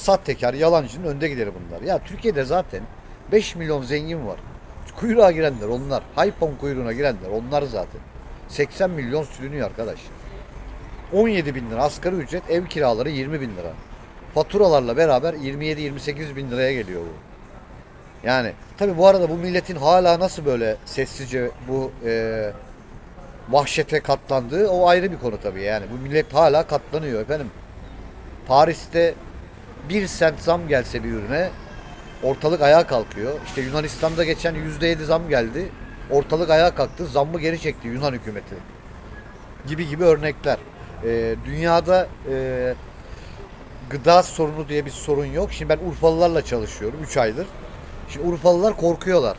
Sahtekar, yalancının önde gideri bunlar. Ya Türkiye'de zaten 5 milyon zengin var. Kuyruğa girenler onlar. Haypon kuyruğuna girenler onlar zaten. 80 milyon sürünüyor arkadaş. 17 bin lira asgari ücret, ev kiraları 20 bin lira. Faturalarla beraber 27-28 bin liraya geliyor bu. Yani tabi bu arada bu milletin hala nasıl böyle sessizce bu e, vahşete katlandığı o ayrı bir konu tabii yani. Bu millet hala katlanıyor efendim. Paris'te bir sent zam gelse bir ürüne ortalık ayağa kalkıyor. İşte Yunanistan'da geçen %7 zam geldi. Ortalık ayağa kalktı. Zammı geri çekti Yunan hükümeti. Gibi gibi örnekler. Ee, dünyada e, gıda sorunu diye bir sorun yok. Şimdi ben Urfalılarla çalışıyorum 3 aydır. Şimdi Urfalılar korkuyorlar.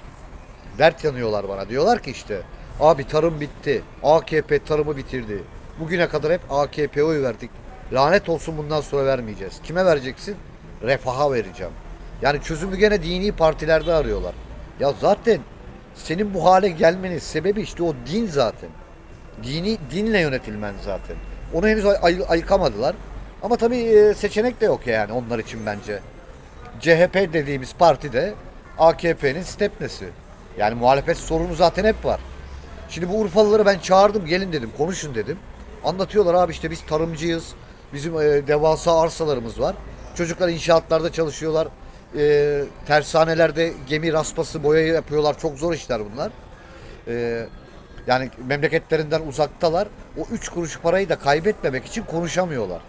Dert yanıyorlar bana. Diyorlar ki işte abi tarım bitti. AKP tarımı bitirdi. Bugüne kadar hep AKP'ye oy verdik. Lanet olsun bundan sonra vermeyeceğiz. Kime vereceksin? Refaha vereceğim. Yani çözümü gene dini partilerde arıyorlar. Ya zaten senin bu hale gelmenin sebebi işte o din zaten. Dini dinle yönetilmen zaten. Onu henüz ay- ay- ayıkamadılar. Ama tabii e, seçenek de yok yani onlar için bence. CHP dediğimiz parti de AKP'nin stepnesi. Yani muhalefet sorunu zaten hep var. Şimdi bu Urfalıları ben çağırdım gelin dedim konuşun dedim. Anlatıyorlar abi işte biz tarımcıyız. Bizim e, devasa arsalarımız var. Çocuklar inşaatlarda çalışıyorlar. E, tersanelerde gemi raspası boya yapıyorlar. Çok zor işler bunlar. E, yani memleketlerinden uzaktalar. O üç kuruş parayı da kaybetmemek için konuşamıyorlar.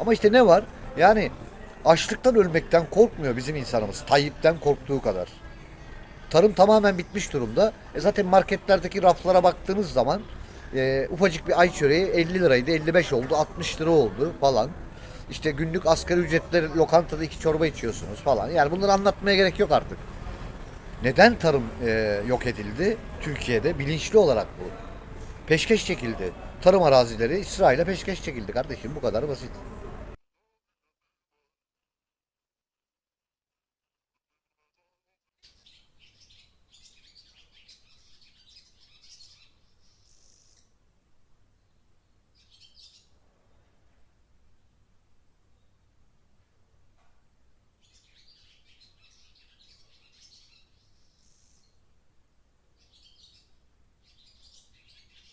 Ama işte ne var? Yani açlıktan ölmekten korkmuyor bizim insanımız. Tayyip'ten korktuğu kadar. Tarım tamamen bitmiş durumda. E zaten marketlerdeki raflara baktığınız zaman e, ufacık bir ay çöreği 50 liraydı, 55 oldu, 60 lira oldu falan. İşte günlük asgari ücretler lokantada iki çorba içiyorsunuz falan. Yani bunları anlatmaya gerek yok artık. Neden tarım e, yok edildi Türkiye'de? Bilinçli olarak bu. Peşkeş çekildi. Tarım arazileri İsrail'e peşkeş çekildi kardeşim. Bu kadar basit.